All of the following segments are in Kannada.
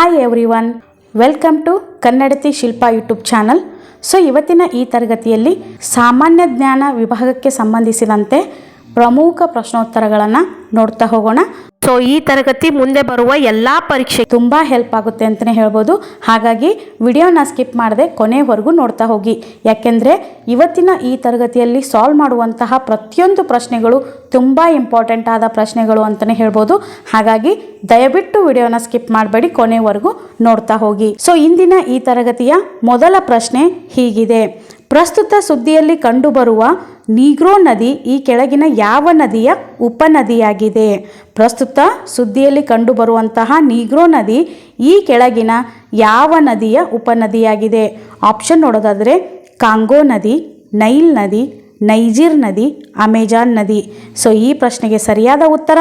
Hi everyone welcome to Kannadathi Shilpa YouTube channel so ಇವತ್ತಿನ ಈ ತರಗತಿಯಲ್ಲಿ ಸಾಮಾನ್ಯ ಜ್ಞಾನ ವಿಭಾಗಕ್ಕೆ ಸಂಬಂಧಿಸಿದಂತೆ ಪ್ರಮುಖ ಪ್ರಶ್ನೋತ್ತರಗಳನ್ನು ನೋಡ್ತಾ ಹೋಗೋಣ. ಸೊ ಈ ತರಗತಿ ಮುಂದೆ ಬರುವ ಎಲ್ಲ ಪರೀಕ್ಷೆ ತುಂಬ ಹೆಲ್ಪ್ ಆಗುತ್ತೆ ಅಂತಲೇ ಹೇಳ್ಬೋದು. ಹಾಗಾಗಿ ವಿಡಿಯೋನ ಸ್ಕಿಪ್ ಮಾಡದೆ ಕೊನೆವರೆಗೂ ನೋಡ್ತಾ ಹೋಗಿ. ಯಾಕೆಂದರೆ ಇವತ್ತಿನ ಈ ತರಗತಿಯಲ್ಲಿ ಸಾಲ್ವ್ ಮಾಡುವಂತಹ ಪ್ರತಿಯೊಂದು ಪ್ರಶ್ನೆಗಳು ತುಂಬ ಇಂಪಾರ್ಟೆಂಟ್ ಆದ ಪ್ರಶ್ನೆಗಳು ಅಂತಲೇ ಹೇಳ್ಬೋದು. ಹಾಗಾಗಿ ದಯವಿಟ್ಟು ವಿಡಿಯೋನ ಸ್ಕಿಪ್ ಮಾಡಬೇಡಿ, ಕೊನೆವರೆಗೂ ನೋಡ್ತಾ ಹೋಗಿ. ಸೊ ಇಂದಿನ ಈ ತರಗತಿಯ ಮೊದಲ ಪ್ರಶ್ನೆ ಹೀಗಿದೆ. ಪ್ರಸ್ತುತ ಸುದ್ದಿಯಲ್ಲಿ ಕಂಡುಬರುವ ನೀಗ್ರೋ ನದಿ ಈ ಕೆಳಗಿನ ಯಾವ ನದಿಯ ಉಪನದಿಯಾಗಿದೆ? ಪ್ರಸ್ತುತ ಸುದ್ದಿಯಲ್ಲಿ ಕಂಡುಬರುವಂತಹ ನೀಗ್ರೋ ನದಿ ಈ ಕೆಳಗಿನ ಯಾವ ನದಿಯ ಉಪನದಿಯಾಗಿದೆ? ಆಪ್ಷನ್ ನೋಡೋದಾದರೆ, ಕಾಂಗೋ ನದಿ, ನೈಲ್ ನದಿ, ನೈಜಿರ್ ನದಿ, ಅಮೆಜಾನ್ ನದಿ. ಸೊ, ಈ ಪ್ರಶ್ನೆಗೆ ಸರಿಯಾದ ಉತ್ತರ,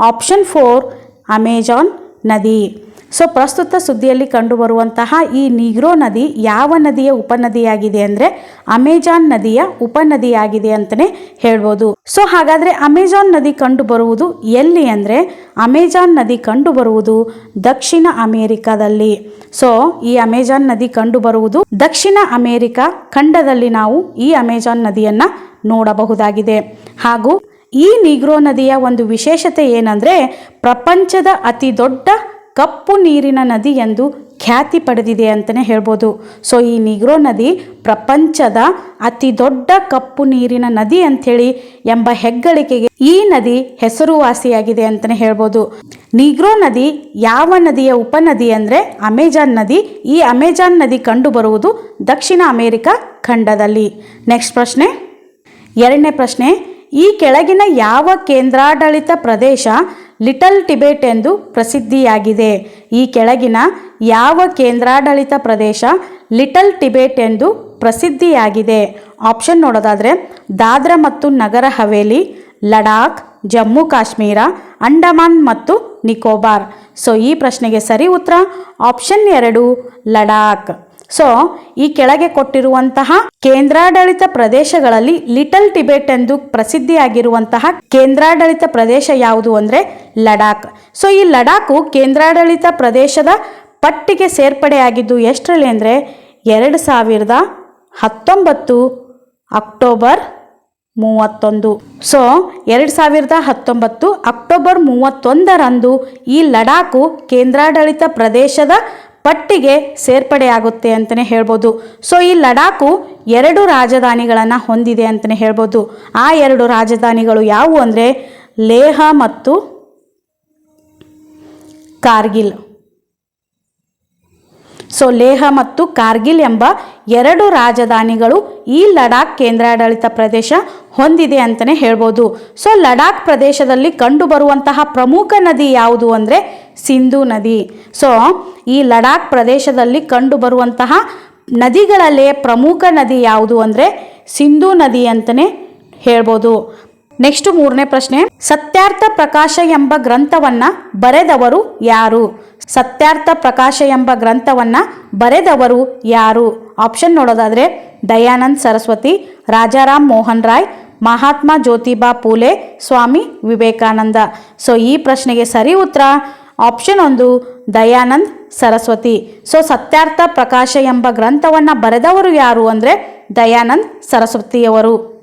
ಆಪ್ಷನ್ ಫೋರ್, ಅಮೆಜಾನ್ ನದಿ. ಸೊ ಪ್ರಸ್ತುತ ಸುದ್ದಿಯಲ್ಲಿ ಕಂಡುಬರುವಂತಹ ಈ ನೀಗ್ರೋ ನದಿ ಯಾವ ನದಿಯ ಉಪನದಿಯಾಗಿದೆ ಅಂದರೆ ಅಮೆಜಾನ್ ನದಿಯ ಉಪನದಿಯಾಗಿದೆ ಅಂತಲೇ ಹೇಳ್ಬೋದು. ಸೊ ಹಾಗಾದರೆ ಅಮೆಜಾನ್ ನದಿ ಕಂಡುಬರುವುದು ಎಲ್ಲಿ ಅಂದರೆ ಅಮೆಜಾನ್ ನದಿ ಕಂಡುಬರುವುದು ದಕ್ಷಿಣ ಅಮೇರಿಕಾದಲ್ಲಿ. ಸೊ ಈ ಅಮೆಜಾನ್ ನದಿ ಕಂಡುಬರುವುದು ದಕ್ಷಿಣ ಅಮೇರಿಕಾ ಖಂಡದಲ್ಲಿ ನಾವು ಈ ಅಮೆಜಾನ್ ನದಿಯನ್ನು ನೋಡಬಹುದಾಗಿದೆ. ಹಾಗೂ ಈ ನೀಗ್ರೋ ನದಿಯ ಒಂದು ವಿಶೇಷತೆ ಏನಂದರೆ ಪ್ರಪಂಚದ ಅತಿ ದೊಡ್ಡ ಕಪ್ಪು ನೀರಿನ ನದಿ ಎಂದು ಖ್ಯಾತಿ ಪಡೆದಿದೆ ಅಂತಲೇ ಹೇಳ್ಬೋದು. ಸೊ ಈ ನಿಗ್ರೋ ನದಿ ಪ್ರಪಂಚದ ಅತಿ ದೊಡ್ಡ ಕಪ್ಪು ನೀರಿನ ನದಿ ಅಂಥೇಳಿ ಎಂಬ ಹೆಗ್ಗಳಿಕೆಗೆ ಈ ನದಿ ಹೆಸರುವಾಸಿಯಾಗಿದೆ ಅಂತಲೇ ಹೇಳ್ಬೋದು. ನಿಗ್ರೋ ನದಿ ಯಾವ ನದಿಯ ಉಪನದಿ ಅಂದರೆ ಅಮೆಜಾನ್ ನದಿ. ಈ ಅಮೆಜಾನ್ ನದಿ ಕಂಡುಬರುವುದು ದಕ್ಷಿಣ ಅಮೆರಿಕ ಖಂಡದಲ್ಲಿ. ನೆಕ್ಸ್ಟ್ ಪ್ರಶ್ನೆ. ಎರಡನೇ ಪ್ರಶ್ನೆ, ಈ ಕೆಳಗಿನ ಯಾವ ಕೇಂದ್ರಾಡಳಿತ ಪ್ರದೇಶ ಲಿಟಲ್ ಟಿಬೆಟ್ ಎಂದು ಪ್ರಸಿದ್ಧಿಯಾಗಿದೆ. ಈ ಕೆಳಗಿನ ಯಾವ ಕೇಂದ್ರಾಡಳಿತ ಪ್ರದೇಶ ಲಿಟಲ್ ಟಿಬೆಟ್ ಎಂದು ಪ್ರಸಿದ್ಧಿಯಾಗಿದೆ? ಆಪ್ಷನ್ ನೋಡೋದಾದರೆ, ದಾದ್ರ ಮತ್ತು ನಗರ ಹವೇಲಿ, ಲಡಾಖ್, ಜಮ್ಮು ಕಾಶ್ಮೀರ, ಅಂಡಮಾನ್ ಮತ್ತು ನಿಕೋಬಾರ್. ಸೊ, ಈ ಪ್ರಶ್ನೆಗೆ ಸರಿ ಉತ್ತರ ಆಪ್ಷನ್ ಎರಡು, ಲಡಾಖ್. ಸೊ ಈ ಕೆಳಗೆ ಕೊಟ್ಟಿರುವಂತಹ ಕೇಂದ್ರಾಡಳಿತ ಪ್ರದೇಶಗಳಲ್ಲಿ ಲಿಟಲ್ ಟಿಬೆಟ್ ಎಂದು ಪ್ರಸಿದ್ಧಿಯಾಗಿರುವಂತಹ ಕೇಂದ್ರಾಡಳಿತ ಪ್ರದೇಶ ಯಾವುದು ಅಂದರೆ ಲಡಾಖ್. ಸೊ ಈ ಲಡಾಖು ಕೇಂದ್ರಾಡಳಿತ ಪ್ರದೇಶದ ಪಟ್ಟಿಗೆ ಸೇರ್ಪಡೆಯಾಗಿದ್ದು ಎಷ್ಟರಲ್ಲಿ ಅಂದರೆ ಎರಡು ಸಾವಿರದ ಹತ್ತೊಂಬತ್ತು ಅಕ್ಟೋಬರ್ ಮೂವತ್ತೊಂದು. ಸೊ ಎರಡು ಸಾವಿರದ ಹತ್ತೊಂಬತ್ತು ಅಕ್ಟೋಬರ್ ಮೂವತ್ತೊಂದರಂದು ಈ ಲಡಾಖು ಕೇಂದ್ರಾಡಳಿತ ಪ್ರದೇಶದ ಪಟ್ಟಿಗೆ ಸೇರ್ಪಡೆಯಾಗುತ್ತೆ ಅಂತಲೇ ಹೇಳ್ಬೋದು. ಸೊ ಈ ಲಡಾಖು ಎರಡು ರಾಜಧಾನಿಗಳನ್ನು ಹೊಂದಿದೆ ಅಂತಲೇ ಹೇಳ್ಬೋದು. ಆ ಎರಡು ರಾಜಧಾನಿಗಳು ಯಾವುವು ಅಂದರೆ ಲೇಹ ಮತ್ತು ಕಾರ್ಗಿಲ್. ಸೊ ಲೇಹ ಮತ್ತು ಕಾರ್ಗಿಲ್ ಎಂಬ ಎರಡು ರಾಜಧಾನಿಗಳು ಈ ಲಡಾಖ್ ಕೇಂದ್ರಾಡಳಿತ ಪ್ರದೇಶ ಹೊಂದಿದೆ ಅಂತಲೇ ಹೇಳ್ಬೋದು. ಸೊ ಲಡಾಖ್ ಪ್ರದೇಶದಲ್ಲಿ ಕಂಡುಬರುವಂತಹ ಪ್ರಮುಖ ನದಿ ಯಾವುದು ಅಂದರೆ ಸಿಂಧು ನದಿ. ಸೊ ಈ ಲಡಾಖ್ ಪ್ರದೇಶದಲ್ಲಿ ಕಂಡುಬರುವಂತಹ ನದಿಗಳಲ್ಲೇ ಪ್ರಮುಖ ನದಿ ಯಾವುದು ಅಂದರೆ ಸಿಂಧು ನದಿ ಅಂತಲೇ ಹೇಳ್ಬೋದು. ನೆಕ್ಸ್ಟ್ ಮೂರನೇ ಪ್ರಶ್ನೆ. ಸತ್ಯಾರ್ಥ ಪ್ರಕಾಶ ಎಂಬ ಗ್ರಂಥವನ್ನ ಬರೆದವರು ಯಾರು? ಸತ್ಯಾರ್ಥ ಪ್ರಕಾಶ ಎಂಬ ಗ್ರಂಥವನ್ನ ಬರೆದವರು ಯಾರು? ಆಪ್ಷನ್ ನೋಡೋದಾದ್ರೆ ದಯಾನಂದ್ ಸರಸ್ವತಿ, ರಾಜಾರಾಮ್ ಮೋಹನ್ ರಾಯ್, ಮಹಾತ್ಮ ಜ್ಯೋತಿಬಾ ಪೂಲೆ, ಸ್ವಾಮಿ ವಿವೇಕಾನಂದ. ಸೊ ಈ ಪ್ರಶ್ನೆಗೆ ಸರಿ ಉತ್ತರ ಆಪ್ಷನ್ ಒಂದು, ದಯಾನಂದ್ ಸರಸ್ವತಿ. ಸೊ, ಸತ್ಯಾರ್ಥ ಪ್ರಕಾಶ ಎಂಬ ಗ್ರಂಥವನ್ನು ಬರೆದವರು ಯಾರು ಅಂದರೆ ದಯಾನಂದ್ ಸರಸ್ವತಿಯವರು.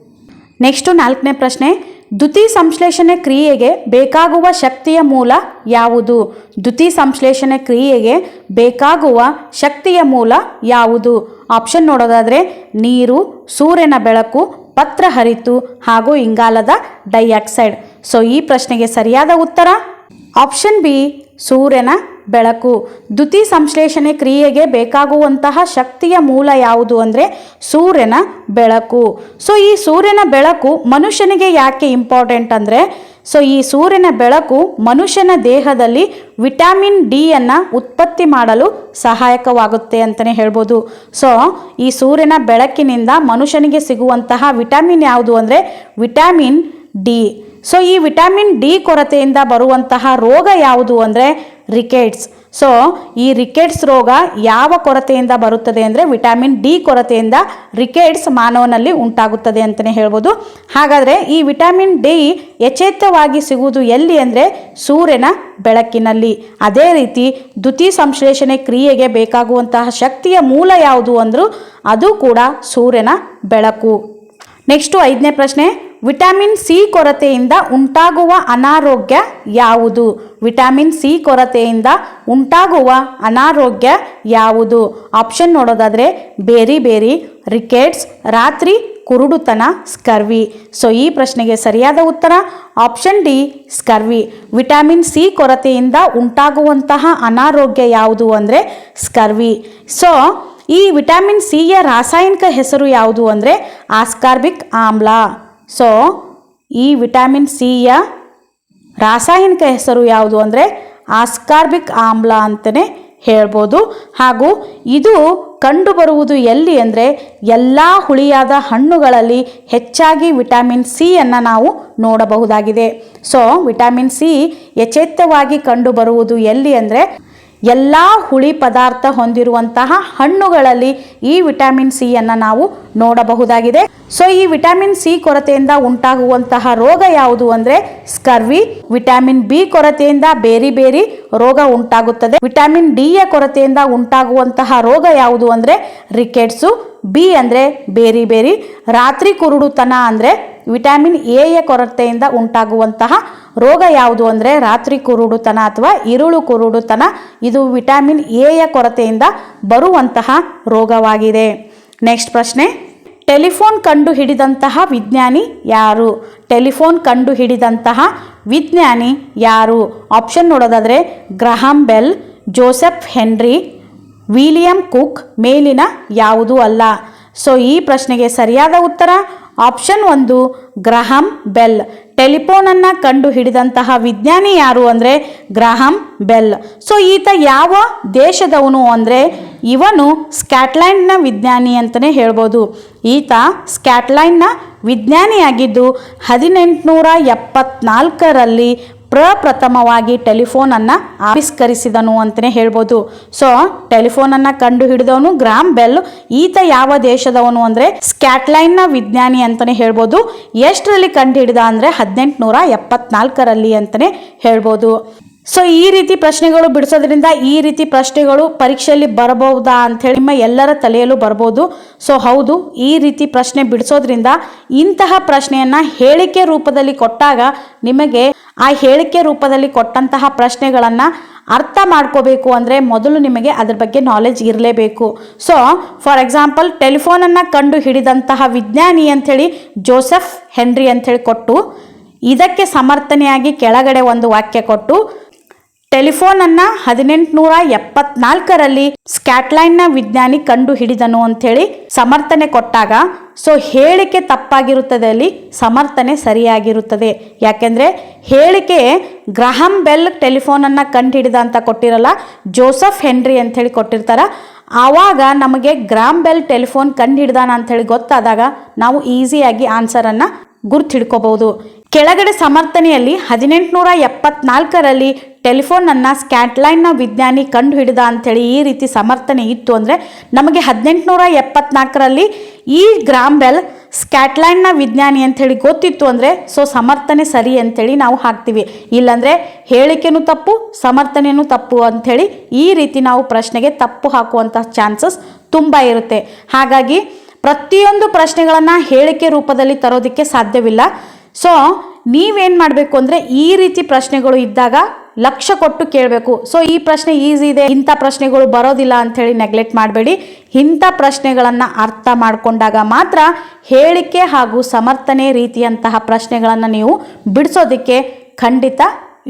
ನೆಕ್ಸ್ಟು ನಾಲ್ಕನೇ ಪ್ರಶ್ನೆ, ದ್ಯುತಿ ಸಂಶ್ಲೇಷಣೆ ಕ್ರಿಯೆಗೆ ಬೇಕಾಗುವ ಶಕ್ತಿಯ ಮೂಲ ಯಾವುದು? ದ್ಯುತಿ ಸಂಶ್ಲೇಷಣೆ ಕ್ರಿಯೆಗೆ ಬೇಕಾಗುವ ಶಕ್ತಿಯ ಮೂಲ ಯಾವುದು? ಆಪ್ಷನ್ ನೋಡೋದಾದರೆ, ನೀರು, ಸೂರ್ಯನ ಬೆಳಕು, ಪತ್ರ ಹರಿತು ಹಾಗೂ ಇಂಗಾಲದ ಡೈಆಕ್ಸೈಡ್. ಸೊ, ಈ ಪ್ರಶ್ನೆಗೆ ಸರಿಯಾದ ಉತ್ತರ? ಆಪ್ಷನ್ ಬಿ, ಸೂರ್ಯನ ಬೆಳಕು. ದ್ಯುತಿ ಸಂಶ್ಲೇಷಣೆ ಕ್ರಿಯೆಗೆ ಬೇಕಾಗುವಂತಹ ಶಕ್ತಿಯ ಮೂಲ ಯಾವುದು ಅಂದರೆ ಸೂರ್ಯನ ಬೆಳಕು. ಸೊ ಈ ಸೂರ್ಯನ ಬೆಳಕು ಮನುಷ್ಯನಿಗೆ ಯಾಕೆ ಇಂಪಾರ್ಟೆಂಟ್ ಅಂದರೆ ಸೊ ಈ ಸೂರ್ಯನ ಬೆಳಕು ಮನುಷ್ಯನ ದೇಹದಲ್ಲಿ ವಿಟಮಿನ್ ಡಿಯನ್ನು ಉತ್ಪತ್ತಿ ಮಾಡಲು ಸಹಾಯಕವಾಗುತ್ತೆ ಅಂತಲೇ ಹೇಳ್ಬೋದು. ಸೊ ಈ ಸೂರ್ಯನ ಬೆಳಕಿನಿಂದ ಮನುಷ್ಯನಿಗೆ ಸಿಗುವಂತಹ ವಿಟಮಿನ್ ಯಾವುದು ಅಂದರೆ ವಿಟಮಿನ್ ಡಿ. ಸೊ ಈ ವಿಟಮಿನ್ ಡಿ ಕೊರತೆಯಿಂದ ಬರುವಂತಹ ರೋಗ ಯಾವುದು ಅಂದರೆ ರಿಕೆಟ್ಸ್ ಸೊ ಈ ರಿಕೆಟ್ಸ್ ರೋಗ ಯಾವ ಕೊರತೆಯಿಂದ ಬರುತ್ತದೆ ಅಂದರೆ ವಿಟಮಿನ್ ಡಿ ಕೊರತೆಯಿಂದ ರಿಕೆಟ್ಸ್ ಮಾನವನಲ್ಲಿ ಉಂಟಾಗುತ್ತದೆ ಅಂತಲೇ ಹೇಳ್ಬೋದು. ಹಾಗಾದರೆ ಈ ವಿಟಮಿನ್ ಡಿ ಯಚೇತವಾಗಿ ಸಿಗುವುದು ಎಲ್ಲಿ ಅಂದರೆ ಸೂರ್ಯನ ಬೆಳಕಿನಲ್ಲಿ. ಅದೇ ರೀತಿ ದ್ಯುತಿ ಸಂಶ್ಲೇಷಣೆ ಕ್ರಿಯೆಗೆ ಬೇಕಾಗುವಂತಹ ಶಕ್ತಿಯ ಮೂಲ ಯಾವುದು ಅಂದರೂ ಅದು ಕೂಡ ಸೂರ್ಯನ ಬೆಳಕು. ನೆಕ್ಸ್ಟು ಐದನೇ ಪ್ರಶ್ನೆ. ವಿಟಮಿನ್ ಸಿ ಕೊರತೆಯಿಂದ ಉಂಟಾಗುವ ಅನಾರೋಗ್ಯ ಯಾವುದು? ವಿಟಮಿನ್ ಸಿ ಕೊರತೆಯಿಂದ ಉಂಟಾಗುವ ಅನಾರೋಗ್ಯ ಯಾವುದು? ಆಪ್ಷನ್ ನೋಡೋದಾದರೆ ಬೇರಿ ಬೇರಿ, ರಿಕೆಟ್ಸ್, ರಾತ್ರಿ ಕುರುಡುತನ, ಸ್ಕರ್ವಿ. ಸೊ, ಈ ಪ್ರಶ್ನೆಗೆ ಸರಿಯಾದ ಉತ್ತರ option D, scurvy. Vitamin C ಕೊರತೆಯಿಂದ ಉಂಟಾಗುವಂತಹ ಅನಾರೋಗ್ಯ ಯಾವುದು ಅಂದರೆ ಸ್ಕರ್ವಿ. ಸೊ, ಈ ವಿಟಮಿನ್ ಸಿಯ ರಾಸಾಯನಿಕ ಹೆಸರು ಯಾವುದು ಅಂದರೆ ಆಸ್ಕಾರ್ಬಿಕ್ ಆಮ್ಲ. ಸೊ ಈ ವಿಟಮಿನ್ ಸಿಯ ರಾಸಾಯನಿಕ ಹೆಸರು ಯಾವುದು ಅಂದರೆ ಆಸ್ಕಾರ್ಬಿಕ್ ಆಮ್ಲ ಅಂತಲೇ ಹೇಳ್ಬೋದು. ಹಾಗೂ ಇದು ಕಂಡುಬರುವುದು ಎಲ್ಲಿ ಅಂದರೆ ಎಲ್ಲ ಹುಳಿಯಾದ ಹಣ್ಣುಗಳಲ್ಲಿ ಹೆಚ್ಚಾಗಿ ವಿಟಮಿನ್ ಸಿಯನ್ನು ನಾವು ನೋಡಬಹುದಾಗಿದೆ. ಸೊ ವಿಟಮಿನ್ ಸಿ ಯಥೇಚ್ಛವಾಗಿ ಕಂಡುಬರುವುದು ಎಲ್ಲಿ ಅಂದರೆ ಎಲ್ಲ ಹುಳಿ ಪದಾರ್ಥ ಹೊಂದಿರುವಂತಹ ಹಣ್ಣುಗಳಲ್ಲಿ ಈ ವಿಟಮಿನ್ ಸಿಯನ್ನು ನಾವು ನೋಡಬಹುದಾಗಿದೆ. ಸೊ ಈ ವಿಟಮಿನ್ ಸಿ ಕೊರತೆಯಿಂದ ಉಂಟಾಗುವಂತಹ ರೋಗ ಯಾವುದು ಅಂದರೆ ಸ್ಕರ್ವಿ. ವಿಟಮಿನ್ ಬಿ ಕೊರತೆಯಿಂದ ಬೇರೆ ಬೇರೆ ರೋಗ ಉಂಟಾಗುತ್ತದೆ. ವಿಟಮಿನ್ ಡಿ ಯ ಕೊರತೆಯಿಂದ ಉಂಟಾಗುವಂತಹ ರೋಗ ಯಾವುದು ಅಂದರೆ ರಿಕೆಟ್ಸು. ಬಿ ಅಂದರೆ ಬೇರಿ ಬೇರಿ. ರಾತ್ರಿ ಕುರುಡುತನ ಅಂದರೆ ವಿಟಮಿನ್ ಎ ಯ ಕೊರತೆಯಿಂದ ಉಂಟಾಗುವಂತಹ ರೋಗ ಯಾವುದು ಅಂದರೆ ರಾತ್ರಿ ಕುರುಡುತನ ಅಥವಾ ಇರುಳು ಕುರುಡುತನ. ಇದು ವಿಟಮಿನ್ ಎ ಯ ಕೊರತೆಯಿಂದ ಬರುವಂತಹ ರೋಗವಾಗಿದೆ. ನೆಕ್ಸ್ಟ್ ಪ್ರಶ್ನೆ, ಟೆಲಿಫೋನ್ ಕಂಡು ಹಿಡಿದಂತಹ ವಿಜ್ಞಾನಿ ಯಾರು? ಟೆಲಿಫೋನ್ ಕಂಡು ಹಿಡಿದಂತಹ ವಿಜ್ಞಾನಿ ಯಾರು? ಆಪ್ಷನ್ ನೋಡೋದಾದರೆ, Graham Bell, Joseph Henry, William Cook, ಮೇಲಿನ ಯಾವುದೂ ಅಲ್ಲ. ಸೊ, ಈ ಪ್ರಶ್ನೆಗೆ ಸರಿಯಾದ ಉತ್ತರ, ಆಪ್ಷನ್ ಒಂದು, ಗ್ರಹಾಂ ಬೆಲ್. ಟೆಲಿಫೋನನ್ನು ಕಂಡು ಹಿಡಿದಂತಹ ವಿಜ್ಞಾನಿ ಯಾರು ಅಂದರೆ ಗ್ರಾಹಂ ಬೆಲ್. ಸೊ, ಈತ ಯಾವ ದೇಶದವನು ಅಂದರೆ ಇವನು ಸ್ಕ್ಯಾಟ್ಲ್ಯಾಂಡ್ನ ವಿಜ್ಞಾನಿ ಅಂತಲೇ ಹೇಳ್ಬೋದು. ಈತ ಸ್ಕ್ಯಾಟ್ಲ್ಯಾಂಡ್ನ ವಿಜ್ಞಾನಿಯಾಗಿದ್ದು ಹದಿನೆಂಟುನೂರ ಎಪ್ಪತ್ನಾಲ್ಕರಲ್ಲಿ ಪ್ರಪ್ರಥಮವಾಗಿ ಟೆಲಿಫೋನನ್ನು ಆವಿಷ್ಕರಿಸಿದನು ಅಂತಲೇ ಹೇಳ್ಬೋದು. ಸೊ, ಟೆಲಿಫೋನನ್ನು ಕಂಡು ಹಿಡಿದವನು ಗ್ರಾಮ್ ಬೆಲ್, ಈತ ಯಾವ ದೇಶದವನು ಅಂದರೆ ಸ್ಕ್ಯಾಟ್ಲೈನ್ನ ವಿಜ್ಞಾನಿ ಅಂತಲೇ ಹೇಳ್ಬೋದು. ಎಷ್ಟರಲ್ಲಿ ಕಂಡು ಹಿಡಿದ ಅಂದರೆ ಹದಿನೆಂಟುನೂರ ಎಪ್ಪತ್ನಾಲ್ಕರಲ್ಲಿ ಅಂತಲೇ ಹೇಳ್ಬೋದು. ಸೊ ಈ ರೀತಿ ಪ್ರಶ್ನೆಗಳು ಬಿಡಿಸೋದ್ರಿಂದ ಈ ರೀತಿ ಪ್ರಶ್ನೆಗಳು ಪರೀಕ್ಷೆಯಲ್ಲಿ ಬರಬಹುದಾ ಅಂಥೇಳಿ ನಿಮ್ಮ ಎಲ್ಲರ ತಲೆಯಲ್ಲೂ ಬರ್ಬೋದು. ಸೊ ಹೌದು, ಈ ರೀತಿ ಪ್ರಶ್ನೆ ಬಿಡಿಸೋದ್ರಿಂದ ಇಂತಹ ಪ್ರಶ್ನೆಯನ್ನು ಹೇಳಿಕೆ ರೂಪದಲ್ಲಿ ಕೊಟ್ಟಾಗ ನಿಮಗೆ ಆ ಹೇಳಿಕೆ ರೂಪದಲ್ಲಿ ಕೊಟ್ಟಂತಹ ಪ್ರಶ್ನೆಗಳನ್ನು ಅರ್ಥ ಮಾಡ್ಕೋಬೇಕು ಅಂದರೆ ಮೊದಲು ನಿಮಗೆ ಅದ್ರ ಬಗ್ಗೆ ನಾಲೆಜ್ ಇರಲೇಬೇಕು. ಸೊ ಫಾರ್ ಎಕ್ಸಾಂಪಲ್ ಟೆಲಿಫೋನನ್ನು ಕಂಡು ಹಿಡಿದಂತಹ ವಿಜ್ಞಾನಿ ಅಂಥೇಳಿ ಜೋಸೆಫ್ ಹೆನ್ರಿ ಅಂಥೇಳಿ ಕೊಟ್ಟು, ಇದಕ್ಕೆ ಸಮರ್ಥನೆಯಾಗಿ ಕೆಳಗಡೆ ಒಂದು ವಾಕ್ಯ ಕೊಟ್ಟು ಟೆಲಿಫೋನನ್ನು ಹದಿನೆಂಟುನೂರ ಎಪ್ಪತ್ನಾಲ್ಕರಲ್ಲಿ ಸ್ಕ್ಯಾಟ್ಲೈನ್ನ ವಿಜ್ಞಾನಿ ಕಂಡು ಹಿಡಿದನು ಅಂಥೇಳಿ ಸಮರ್ಥನೆ ಕೊಟ್ಟಾಗ, ಸೊ ಹೇಳಿಕೆ ತಪ್ಪಾಗಿರುತ್ತದೆ ಅಲ್ಲಿ ಸಮರ್ಥನೆ ಸರಿಯಾಗಿರುತ್ತದೆ. ಯಾಕೆಂದರೆ ಹೇಳಿಕೆ ಗ್ರಹಂ ಬೆಲ್ ಟೆಲಿಫೋನನ್ನು ಕಂಡು ಹಿಡಿದ ಅಂತ ಕೊಟ್ಟಿರಲ್ಲ, ಜೋಸಫ್ ಹೆನ್ರಿ ಅಂಥೇಳಿ ಕೊಟ್ಟಿರ್ತಾರ. ಆವಾಗ ನಮಗೆ ಗ್ರಾಮ್ ಬೆಲ್ ಟೆಲಿಫೋನ್ ಕಂಡು ಹಿಡ್ದಾನ ಅಂಥೇಳಿ ಗೊತ್ತಾದಾಗ ನಾವು ಈಸಿಯಾಗಿ ಆನ್ಸರನ್ನು ಗುರ್ತು ಹಿಡ್ಕೋಬಹುದು ಕೆಳಗಡೆ ಸಮರ್ಥನೆಯಲ್ಲಿ ಹದಿನೆಂಟುನೂರ ಎಪ್ಪತ್ನಾಲ್ಕರಲ್ಲಿ ಟೆಲಿಫೋನನ್ನು ಸ್ಕ್ಯಾಟ್ಲೈನ್ನ ವಿಜ್ಞಾನಿ ಕಂಡು ಹಿಡಿದ ಅಂಥೇಳಿ ಈ ರೀತಿ ಸಮರ್ಥನೆ ಇತ್ತು ಅಂದರೆ ನಮಗೆ ಹದಿನೆಂಟುನೂರ ಎಪ್ಪತ್ನಾಲ್ಕರಲ್ಲಿ ಈ ಗ್ರಾಮ್ ಬೆಲ್ ಸ್ಕ್ಯಾಟ್ಲೈನ್ನ ವಿಜ್ಞಾನಿ ಅಂಥೇಳಿ ಗೊತ್ತಿತ್ತು ಅಂದರೆ ಸೊ ಸಮರ್ಥನೆ ಸರಿ ಅಂಥೇಳಿ ನಾವು ಹಾಕ್ತೀವಿ. ಇಲ್ಲಾಂದರೆ ಹೇಳಿಕೆನೂ ತಪ್ಪು ಸಮರ್ಥನೆಯೂ ತಪ್ಪು ಅಂಥೇಳಿ ಈ ರೀತಿ ನಾವು ಪ್ರಶ್ನೆಗೆ ತಪ್ಪು ಹಾಕುವಂಥ ಚಾನ್ಸಸ್ ತುಂಬ ಇರುತ್ತೆ. ಹಾಗಾಗಿ ಪ್ರತಿಯೊಂದು ಪ್ರಶ್ನೆಗಳನ್ನು ಹೇಳಿಕೆ ರೂಪದಲ್ಲಿ ತರೋದಕ್ಕೆ ಸಾಧ್ಯವಿಲ್ಲ. ಸೊ ನೀವೇನು ಮಾಡಬೇಕು ಅಂದರೆ ಈ ರೀತಿ ಪ್ರಶ್ನೆಗಳು ಇದ್ದಾಗ ಲಕ್ಷ ಕೊಟ್ಟು ಕೇಳಬೇಕು. ಸೊ ಈ ಪ್ರಶ್ನೆ ಈಸಿ ಇದೆ, ಇಂಥ ಪ್ರಶ್ನೆಗಳು ಬರೋದಿಲ್ಲ ಅಂಥೇಳಿ ನೆಗ್ಲೆಕ್ಟ್ ಮಾಡಬೇಡಿ. ಇಂಥ ಪ್ರಶ್ನೆಗಳನ್ನು ಅರ್ಥ ಮಾಡಿಕೊಂಡಾಗ ಮಾತ್ರ ಹೇಳಿಕೆ ಹಾಗೂ ಸಮರ್ಥನೆ ರೀತಿಯಂತಹ ಪ್ರಶ್ನೆಗಳನ್ನು ನೀವು ಬಿಡಿಸೋದಕ್ಕೆ ಖಂಡಿತ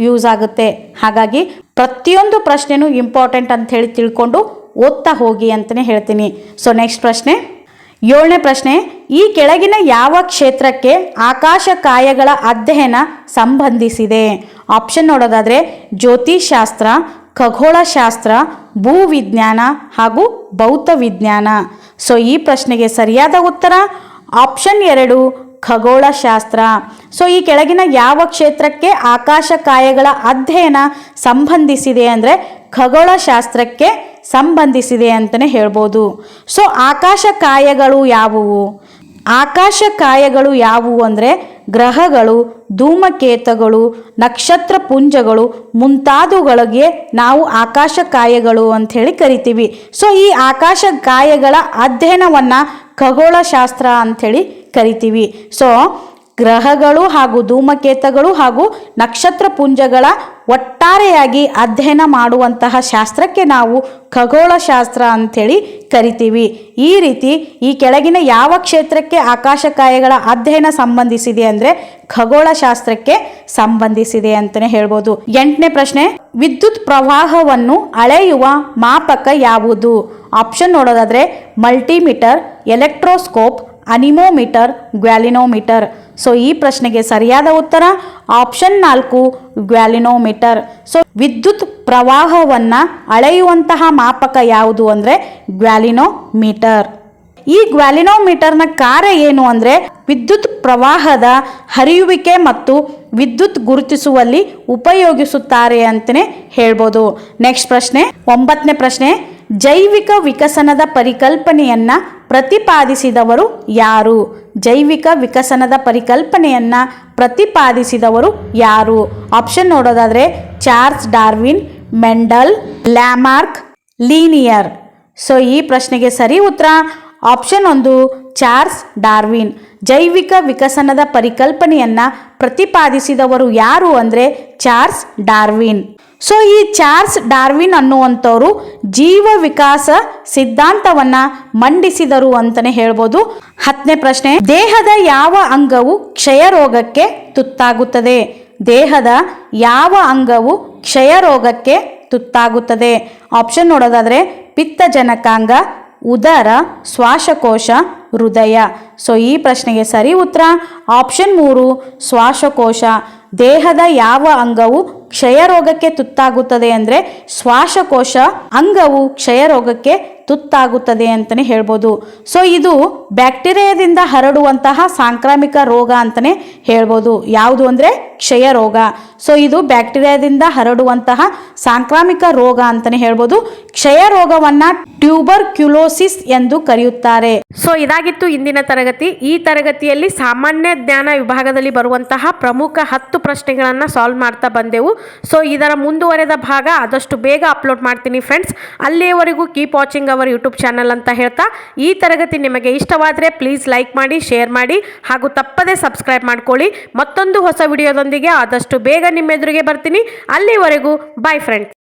ಯೂಸ್ ಆಗುತ್ತೆ. ಹಾಗಾಗಿ ಪ್ರತಿಯೊಂದು ಪ್ರಶ್ನೆನೂ ಇಂಪಾರ್ಟೆಂಟ್ ಅಂತ ಹೇಳಿ ತಿಳ್ಕೊಂಡು ಓದ್ತಾ ಹೋಗಿ ಅಂತಲೇ ಹೇಳ್ತೀನಿ. ಸೊ ನೆಕ್ಸ್ಟ್ ಪ್ರಶ್ನೆ. ಏಳನೇ ಪ್ರಶ್ನೆ, ಈ ಕೆಳಗಿನ ಯಾವ ಕ್ಷೇತ್ರಕ್ಕೆ ಆಕಾಶಕಾಯಗಳ ಅಧ್ಯಯನ ಸಂಬಂಧಿಸಿದೆ? ಆಪ್ಷನ್ ನೋಡೋದಾದರೆ ಜ್ಯೋತಿಷಾಸ್ತ್ರ ಖಗೋಳಶಾಸ್ತ್ರ, ಭೂವಿಜ್ಞಾನ ಹಾಗೂ ಭೌತ ವಿಜ್ಞಾನ ಸೊ, ಈ ಪ್ರಶ್ನೆಗೆ ಸರಿಯಾದ ಉತ್ತರ? ಆಪ್ಷನ್ ಎರಡು, ಖಗೋಳಶಾಸ್ತ್ರ. ಸೊ, ಈ ಕೆಳಗಿನ ಯಾವ ಕ್ಷೇತ್ರಕ್ಕೆ ಆಕಾಶಕಾಯಗಳ ಅಧ್ಯಯನ ಸಂಬಂಧಿಸಿದೆ ಅಂದರೆ ಖಗೋಳಶಾಸ್ತ್ರಕ್ಕೆ ಸಂಬಂಧಿಸಿದೆ ಅಂತಲೇ ಹೇಳ್ಬೋದು. ಸೊ ಆಕಾಶಕಾಯಗಳು ಯಾವುವು? ಆಕಾಶಕಾಯಗಳು ಯಾವುವು ಅಂದರೆ ಗ್ರಹಗಳು, ಧೂಮಕೇತಗಳು ನಕ್ಷತ್ರ ಪುಂಜಗಳು ಮುಂತಾದವುಗಳಿಗೆ ನಾವು ಆಕಾಶಕಾಯಗಳು ಅಂಥೇಳಿ ಕರಿತೀವಿ. ಸೊ ಈ ಆಕಾಶಕಾಯಗಳ ಅಧ್ಯಯನವನ್ನು ಖಗೋಳಶಾಸ್ತ್ರ ಅಂಥೇಳಿ ಕರಿತೀವಿ. ಸೊ ಗ್ರಹಗಳು ಹಾಗೂ ಧೂಮಕೇತಗಳು ಹಾಗೂ ನಕ್ಷತ್ರ ಪುಂಜಗಳ ಒಟ್ಟಾರೆಯಾಗಿ ಅಧ್ಯಯನ ಮಾಡುವಂತಹ ಶಾಸ್ತ್ರಕ್ಕೆ ನಾವು ಖಗೋಳಶಾಸ್ತ್ರ ಅಂಥೇಳಿ ಕರಿತೀವಿ. ಈ ರೀತಿ ಈ ಕೆಳಗಿನ ಯಾವ ಕ್ಷೇತ್ರಕ್ಕೆ ಆಕಾಶಕಾಯಗಳ ಅಧ್ಯಯನ ಸಂಬಂಧಿಸಿದೆ ಅಂದರೆ ಖಗೋಳಶಾಸ್ತ್ರಕ್ಕೆ ಸಂಬಂಧಿಸಿದೆ ಅಂತಲೇ ಹೇಳ್ಬೋದು. ಎಂಟನೇ ಪ್ರಶ್ನೆ, ವಿದ್ಯುತ್ ಪ್ರವಾಹವನ್ನು ಅಳೆಯುವ ಮಾಪಕ ಯಾವುದು? ಆಪ್ಷನ್ ನೋಡೋದಾದರೆ multimeter, electroscope, anemometer, galvanometer. So ಈ ಪ್ರಶ್ನೆಗೆ ಸರಿಯಾದ ಉತ್ತರ ಆಪ್ಷನ್ ನಾಲ್ಕು ಗ್ವ್ಯಾಲಿನೋಮೀಟರ್ ಸೊ ವಿದ್ಯುತ್ ಪ್ರವಾಹವನ್ನು ಅಳೆಯುವಂತಹ ಮಾಪಕ ಯಾವುದು ಅಂದರೆ ಗ್ವಾಲಿನೋಮೀಟರ್ ಈ ಗ್ವ್ಯಾಲಿನೋಮೀಟರ್ನ ಕಾರ್ಯ ಏನು ಅಂದರೆ ವಿದ್ಯುತ್ ಪ್ರವಾಹದ ಹರಿಯುವಿಕೆ ಮತ್ತು ವಿದ್ಯುತ್ ಗುರುತಿಸುವಲ್ಲಿ ಉಪಯೋಗಿಸುತ್ತಾರೆ ಅಂತಲೇ ಹೇಳ್ಬೋದು. ನೆಕ್ಸ್ಟ್ ಪ್ರಶ್ನೆ, ಒಂಬತ್ತನೇ ಪ್ರಶ್ನೆ. ಜೈವಿಕ ವಿಕಸನದ ಪರಿಕಲ್ಪನೆಯನ್ನು ಪ್ರತಿಪಾದಿಸಿದವರು ಯಾರು? ಜೈವಿಕ ವಿಕಸನದ ಪರಿಕಲ್ಪನೆಯನ್ನು ಪ್ರತಿಪಾದಿಸಿದವರು ಯಾರು? ಆಪ್ಷನ್ ನೋಡೋದಾದರೆ Charles Darwin, Mendel, Lamarck, linear. So ಈ ಪ್ರಶ್ನೆಗೆ ಸರಿ ಉತ್ತರ. ಆಪ್ಷನ್ ಒಂದು, ಚಾರ್ಲ್ಸ್ ಡಾರ್ವಿನ್. ಜೈವಿಕ ವಿಕಸನದ ಪರಿಕಲ್ಪನೆಯನ್ನು ಪ್ರತಿಪಾದಿಸಿದವರು ಯಾರು ಅಂದರೆ ಚಾರ್ಲ್ಸ್ ಡಾರ್ವಿನ್. ಸೊ ಈ ಚಾರ್ಲ್ಸ್ ಡಾರ್ವಿನ್ ಅನ್ನುವಂಥವರು ಜೀವ ವಿಕಾಸ ಸಿದ್ಧಾಂತವನ್ನ ಮಂಡಿಸಿದರು ಅಂತಲೇ ಹೇಳ್ಬೋದು. ಹತ್ತನೇ ಪ್ರಶ್ನೆ, ದೇಹದ ಯಾವ ಅಂಗವು ಕ್ಷಯ ರೋಗಕ್ಕೆ ತುತ್ತಾಗುತ್ತದೆ? ದೇಹದ ಯಾವ ಅಂಗವು ಕ್ಷಯ ರೋಗಕ್ಕೆ ತುತ್ತಾಗುತ್ತದೆ? ಆಪ್ಷನ್ ನೋಡೋದಾದರೆ ಪಿತ್ತಜನಕಾಂಗ ಉದರ, ಶ್ವಾಸಕೋಶ, ಹೃದಯ. ಸೊ ಈ ಪ್ರಶ್ನೆಗೆ ಸರಿ ಉತ್ತರ. ಆಪ್ಷನ್ ಮೂರು, ಶ್ವಾಸಕೋಶ. ದೇಹದ ಯಾವ ಅಂಗವು ಕ್ಷಯ ರೋಗಕ್ಕೆ ತುತ್ತಾಗುತ್ತದೆ ಅಂದರೆ ಶ್ವಾಸಕೋಶ ಅಂಗವು ಕ್ಷಯ ರೋಗಕ್ಕೆ ತುತ್ತಾಗುತ್ತದೆ ಅಂತಲೇ ಹೇಳ್ಬೋದು. ಸೊ ಇದು ಬ್ಯಾಕ್ಟೀರಿಯಾದಿಂದ ಹರಡುವಂತಹ ಸಾಂಕ್ರಾಮಿಕ ರೋಗ ಅಂತಲೇ ಹೇಳ್ಬೋದು. ಯಾವುದು ಅಂದರೆ ಕ್ಷಯ ರೋಗ. ಸೊ ಇದು ಬ್ಯಾಕ್ಟೀರಿಯಾದಿಂದ ಹರಡುವಂತಹ ಸಾಂಕ್ರಾಮಿಕ ರೋಗ ಅಂತಲೇ ಹೇಳ್ಬೋದು. ಕ್ಷಯ ರೋಗವನ್ನು ಟ್ಯೂಬರ್ ಕ್ಯುಲೋಸಿಸ್ ಎಂದು ಕರೆಯುತ್ತಾರೆ. ಸೊ ಇದಾಗಿತ್ತು ಇಂದಿನ ತರಗತಿ. ಈ ತರಗತಿಯಲ್ಲಿ ಸಾಮಾನ್ಯ ಜ್ಞಾನ ವಿಭಾಗದಲ್ಲಿ ಬರುವಂತಹ ಪ್ರಮುಖ ಹತ್ತು ಪ್ರಶ್ನೆಗಳನ್ನು ಸಾಲ್ವ್ ಮಾಡ್ತಾ ಬಂದೆವು. ಸೊ ಇದರ ಮುಂದುವರೆದ ಭಾಗ ಆದಷ್ಟು ಬೇಗ ಅಪ್ಲೋಡ್ ಮಾಡ್ತೀನಿ ಫ್ರೆಂಡ್ಸ್ ಅಲ್ಲಿಯವರೆಗೂ keep watching our YouTube channel ಅಂತ ಹೇಳ್ತಾ ಈ ತರಗತಿ ನಿಮಗೆ ಇಷ್ಟವಾದರೆ ಪ್ಲೀಸ್ ಲೈಕ್ ಮಾಡಿ, ಶೇರ್ ಮಾಡಿ ಹಾಗೂ ತಪ್ಪದೇ ಸಬ್ಸ್ಕ್ರೈಬ್ ಮಾಡ್ಕೊಳ್ಳಿ. ಮತ್ತೊಂದು ಹೊಸ ವಿಡಿಯೋದೊಂದಿಗೆ ಆದಷ್ಟು ಬೇಗ ನಿಮ್ಮೆದುರಿಗೆ ಬರ್ತೀನಿ. ಅಲ್ಲಿವರೆಗೂ ಬಾಯ್ ಫ್ರೆಂಡ್ಸ್